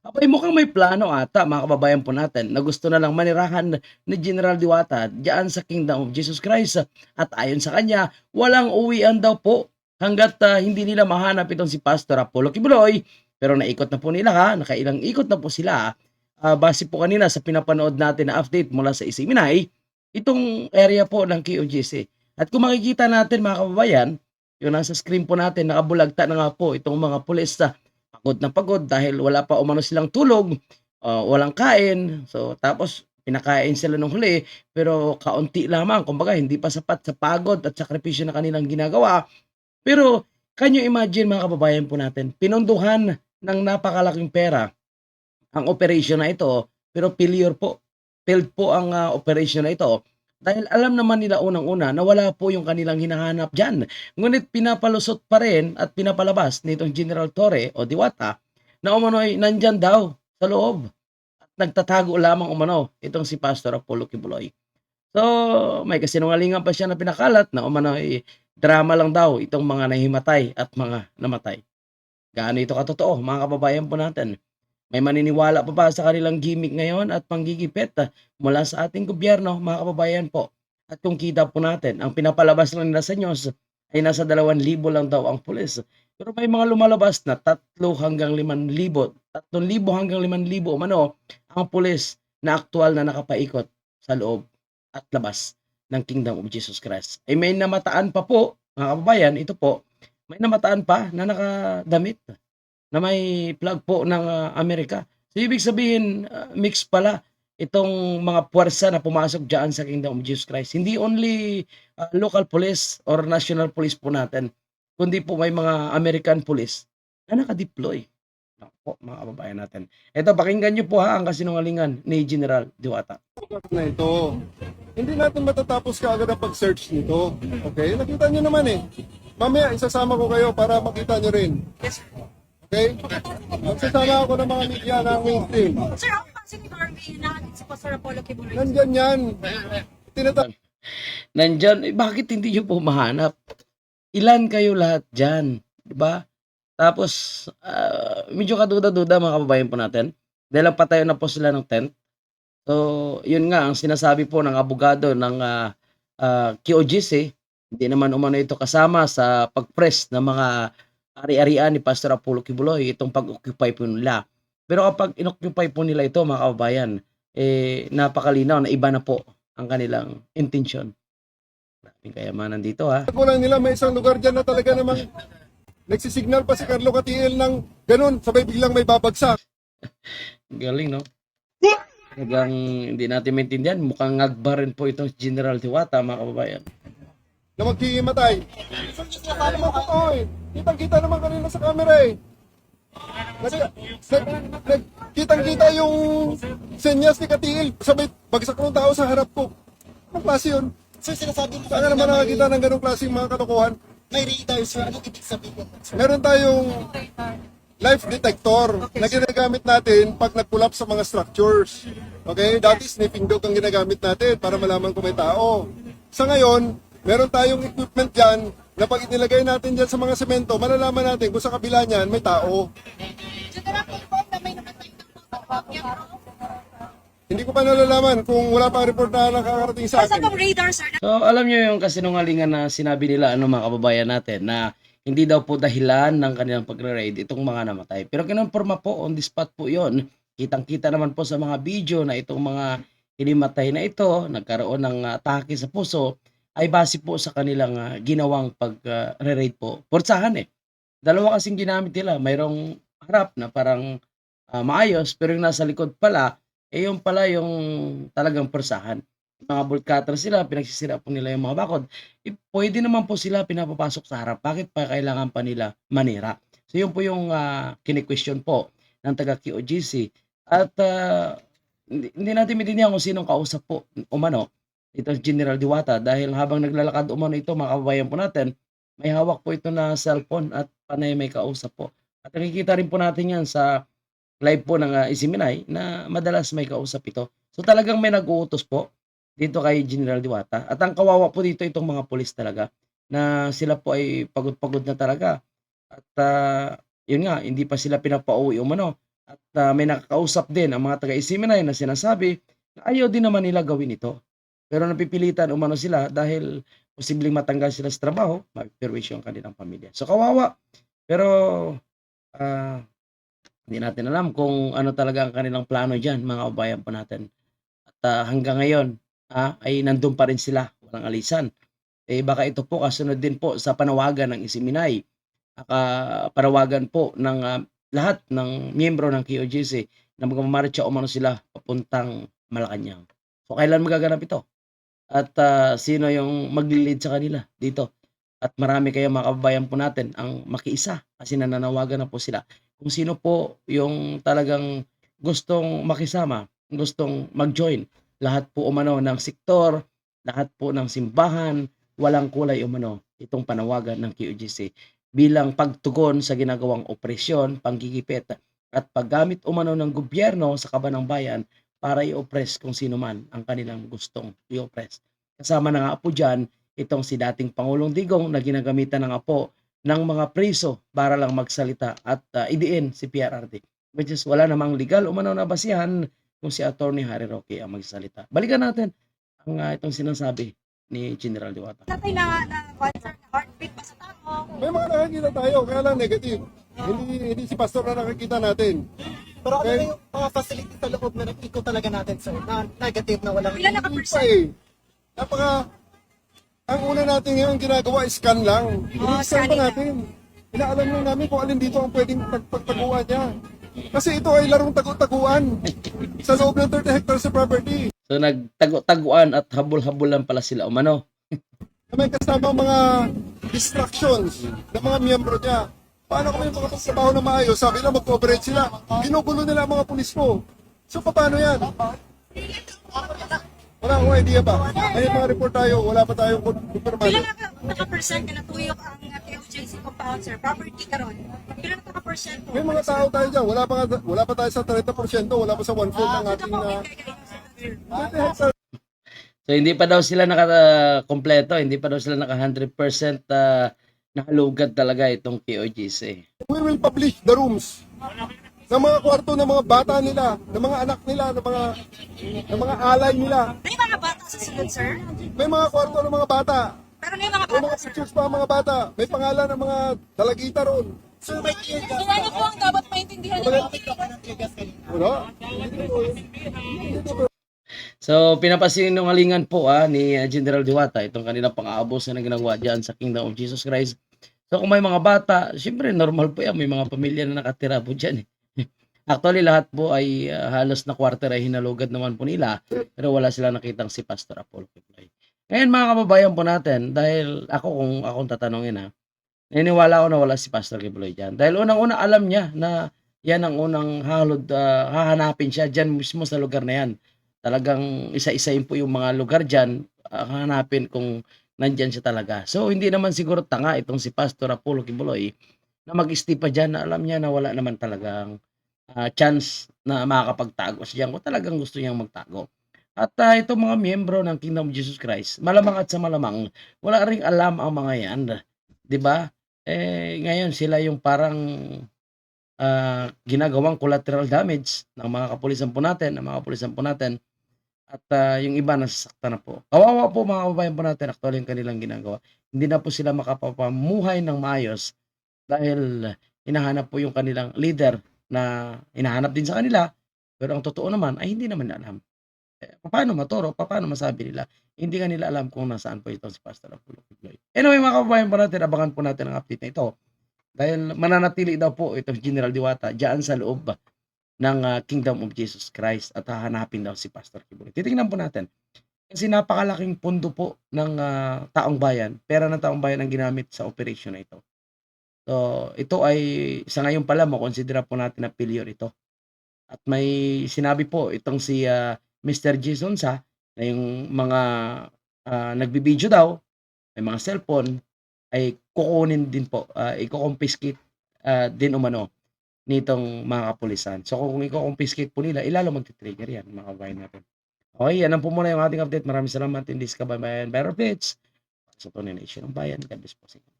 Abay mukhang may plano ata mga kababayan po natin na gusto na lang manirahan ni General Diwata diyan sa Kingdom of Jesus Christ. At ayon sa kanya, walang uwian daw po hanggat ah, hindi nila mahanap itong si Pastor Apollo Kibuloy. Pero naikot na po nila ha, nakailang ikot na po sila. Ah, base po kanina sa pinapanood natin na update mula sa Isiminay, itong area po ng QGC. At kung makikita natin mga kababayan, yung nasa screen po natin, nakabulagta na nga po itong mga pulis sa pagod na pagod dahil wala pa umano silang tulog, ah, walang kain. So tapos pinakain sila nung huli pero kaunti lamang, kumbaga hindi pa sapat sa pagod at sakripisyo na kanilang ginagawa. Pero can you imagine mga kababayan po natin, pinunduhan ng napakalaking pera ang operation na ito pero failure po. Failed po ang ah, operation na ito dahil alam naman nila unang-una na wala po yung kanilang hinahanap dyan. Ngunit pinapalusot pa rin at pinapalabas nitong General Torre o Diwata na umano ay nandyan daw sa loob. At nagtatago lamang umano itong si Pastor Apollo Kibuloy. So, may kasinungalingan pa siya na pinakalat na umano ay drama lang daw itong mga nahimatay at mga namatay. Gaano ito katotoo, mga kababayan po natin. May maniniwala pa ba sa kanilang gimmick ngayon at panggigipit ah, mula sa ating gobyerno, mga kababayan po. At kung kita po natin, ang pinapalabas lang nila sa news ay nasa 2,000 lang daw ang pulis. Pero may mga lumalabas na 3 hanggang 5,000, 3,000 hanggang 5,000 umano ang pulis na aktual na nakapaikot sa loob at labas ng Kingdom of Jesus Christ. Ay may namataan pa po, mga kababayan, ito po, may namataan pa na nakadamit na may flag po ng ah, Amerika. So ibig sabihin, ah, mix pala itong mga puwersa na pumasok diyan sa Kingdom of Jesus Christ. Hindi only ah, local police or national police po natin, kundi po may mga American police na nakadeploy. Naku po, mga kababayan natin. Ito, pakinggan niyo po ha ang kasinungalingan ni General Diwata. na ito. Hindi natin matatapos kaagad ang pag-search nito. Okay? Nakita nyo naman eh. Mamaya, isasama ko kayo para makita nyo rin. Okay? Magsasama ako ng mga media na mainstream. Sir, ang kasi ni Harvey na si Pastor Apollo Kibuloy. Nandyan yan. Tinata- Nandyan, eh, bakit hindi niyo po mahanap? Ilan kayo lahat dyan? Di ba? Tapos, ah, medyo kaduda-duda mga kababayan po natin. Dahil lang patayo na po sila ng tent. So, yun nga, ang sinasabi po ng abogado ng ah, ah, QOGC, hindi naman umano ito kasama sa pag-press ng mga ari-arian ni Pastor Apollo Kibuloy, itong pag-occupy po nila. Pero kapag inoccupy po nila ito, mga kababayan, eh, napakalinaw na iba na po ang kanilang intention. Maraming kayamanan dito ha. ko lang nila may isang lugar dyan na talaga namang nagsisignal pa si Carlo Catiel ng ganun, sabay biglang may babagsak. Galing, no? Talagang hindi natin maintindihan. Mukhang ngagba rin po itong General Diwata, mga kababayan. Na maghihimatay. Paano mo eh? Kitang-kita naman kanina sa camera eh. Nag, nag, nag, kitang-kita yung senyas ni Katiil. Sabay, bagsak ng tao sa harap ko. Anong klase yun? Sir, sinasabi mo Saan ka naman nakakita ng ganong klaseng mga katokohan? may radar, sir. Ano ibig sabihin? Meron tayong life detector na ginagamit natin pag nag-pull sa mga structures. Okay? Dati sniffing dog ang ginagamit natin para malaman kung may tao. Sa ngayon, meron tayong equipment dyan na pag inilagay natin dyan sa mga semento, malalaman natin kung sa kabila niyan may tao. Hindi ko pa nalalaman kung wala pang report na nakakarating sa akin. So, alam nyo yung kasinungalingan na sinabi nila, ano mga kababayan natin, na hindi daw po dahilan ng kanilang pagre-raid itong mga namatay. Pero kinonforma po, on the spot po yon Kitang-kita naman po sa mga video na itong mga hinimatay na ito, nagkaroon ng atake sa puso, ay base po sa kanilang ah, ginawang pag-raid po. Porsahan eh. Dalawa kasing ginamit nila. Mayroong harap na parang ah, maayos, pero yung nasa likod pala, eh yung pala yung talagang porsahan mga bolt cutter sila, pinagsisira po nila yung mga bakod, eh, pwede naman po sila pinapapasok sa harap. Bakit pa kailangan pa nila manira? So yun po yung uh, kini-question po ng taga QOGC. At ah, hindi, hindi natin maintindihan kung sinong kausap po umano ito General Diwata dahil habang naglalakad umano ito mga kababayan po natin, may hawak po ito na cellphone at panay may kausap po. At nakikita rin po natin yan sa live po ng uh, Isiminay na madalas may kausap ito. So talagang may nag-uutos po dito kay General Diwata. At ang kawawa po dito itong mga pulis talaga na sila po ay pagod-pagod na talaga. At ah, yun nga, hindi pa sila pinapauwi umano. At ah, may nakakausap din ang mga taga-Isiminay na sinasabi na ayaw din naman nila gawin ito. Pero napipilitan umano sila dahil posibleng matanggal sila sa trabaho, mapipirwisyo ang kanilang pamilya. So kawawa. Pero ah, hindi natin alam kung ano talaga ang kanilang plano dyan, mga kabayan po natin. At ah, hanggang ngayon, ah, ay nandun pa rin sila, walang alisan. Eh baka ito po kasunod din po sa panawagan ng Isiminay. Aka panawagan po ng ah, lahat ng miyembro ng QOGC na magmamarcha umano sila papuntang Malacanang. So kailan magaganap ito? At ah, sino yung maglilid sa kanila dito? At marami kayo mga kababayan po natin ang makiisa kasi nananawagan na po sila kung sino po yung talagang gustong makisama, gustong mag-join. Lahat po umano ng sektor, lahat po ng simbahan, walang kulay umano itong panawagan ng QGC bilang pagtugon sa ginagawang opresyon, panggigipit at paggamit umano ng gobyerno sa kaban bayan para i-oppress kung sino man ang kanilang gustong i-oppress. Kasama na nga po dyan itong si dating Pangulong Digong na ginagamitan ng apo ng mga preso para lang magsalita at uh, idiin si PRRD. Which is wala namang legal umano na basihan kung si Attorney Harry Roque ang magsalita. Balikan natin ang uh, itong sinasabi ni General Diwata. Natay na, na concert na heartbeat pa sa tao. May mga nakakita tayo, kaya lang negative. Hindi, hindi si pastor na nakakita natin. Pero ano Okay. na yung mga facility sa loob na nag-ikot talaga natin, sir, na negative na walang... Ilan pa naka-percent? eh. Napaka, ang una natin ngayon ginagawa, scan lang. Oh, I-scan pa scanning lang. natin. Inaalam lang namin kung alin dito ang pwedeng pag- pagtaguan niya. Kasi ito ay larong tagu-taguan sa loob ng 30 hectares of property. So nagtago-taguan at habol-habulan pala sila umano. May kasama mga distractions ng mga miyembro niya. Paano kami makapagtrabaho na maayos? Sabi na mag-cooperate sila. Ginugulo nila ang mga pulis mo. So paano yan? Wala akong idea ba? May mga report tayo, wala pa tayong confirmado. Ilan naka, naka-percent na natuyok ang TOJC compound, sir? Property karon. Ilan naka-percent po? May mga tao tayo dyan, wala pa, wala pa tayo sa 30%, wala pa sa 1 fourth ng ating uh, sir. 30 hectares. So hindi pa daw sila naka-kompleto, hindi pa daw sila naka 100% uh, nakalugad talaga itong KOGC. We will publish the rooms ng mga kwarto ng mga bata nila, ng mga anak nila, ng mga ng mga alay nila. May mga bata sa sunod, sir? May mga kwarto ng mga bata. Pero may mga May bata, mga sir. pictures pa ang mga bata. May pangalan ng mga dalagita ron. Sir, may tear gas Kailangan po ang dapat maintindihan Wala. Ng tear gas kanina? Wala. So pinapasinungalingan po ah, ni uh, General Diwata itong kanilang pang-aabos na ginagawa dyan sa Kingdom of Jesus Christ. So kung may mga bata, syempre normal po yan, may mga pamilya na nakatira po dyan eh. Actually lahat po ay uh, halos na quarter ay hinalugad naman po nila pero wala sila nakitang si Pastor Apollo Kiplay. Ngayon mga kababayan po natin, dahil ako kung akong tatanungin ha, naniniwala ako na wala si Pastor Kiplay dyan. Dahil unang-una alam niya na yan ang unang halod, ah, hahanapin siya dyan mismo sa lugar na yan talagang isa-isayin po yung mga lugar dyan, ah, hanapin kung nandyan siya talaga. So, hindi naman siguro tanga itong si Pastor Apollo Kibuloy na mag-stay pa dyan na alam niya na wala naman talagang ah, chance na makakapagtago siya dyan kung talagang gusto niyang magtago. At ah, itong mga miyembro ng Kingdom of Jesus Christ, malamang at sa malamang, wala ring alam ang mga yan. ba? Eh, ngayon sila yung parang ah, ginagawang collateral damage ng mga kapulisan po natin, ng mga kapulisan po natin. At ah, yung iba nasasaktan na po. Kawawa po mga kababayan po natin actually yung kanilang ginagawa. Hindi na po sila makapapamuhay ng maayos dahil hinahanap po yung kanilang leader na hinahanap din sa kanila. Pero ang totoo naman ay hindi naman alam. Eh, paano maturo? Paano masabi nila? Hindi nga nila alam kung nasaan po ito si Pastor Apollo Kibuloy. Anyway mga kababayan po natin, abangan po natin ang update na ito. Dahil mananatili daw po ito si General Diwata diyan sa loob ng ah, Kingdom of Jesus Christ at hahanapin daw si Pastor Kibuloy. Titingnan po natin. Kasi napakalaking pundo po ng ah, taong bayan, pera ng taong bayan ang ginamit sa operation na ito. So, ito ay sa ngayon pala makonsidera po natin na failure ito. At may sinabi po itong si ah, Mr. Jason sa na yung mga ah, nagbibideo daw, may mga cellphone ay kukunin din po, uh, i-confiscate ah, din umano nitong mga kapulisan. So kung i-confiscate po nila, ilalo magti-trigger yan, mga kabayan natin. Okay, yan ang po muna yung ating update. Maraming salamat in this kababayan benefits. Sa Tony Nation ng Bayan. God bless po sa inyo.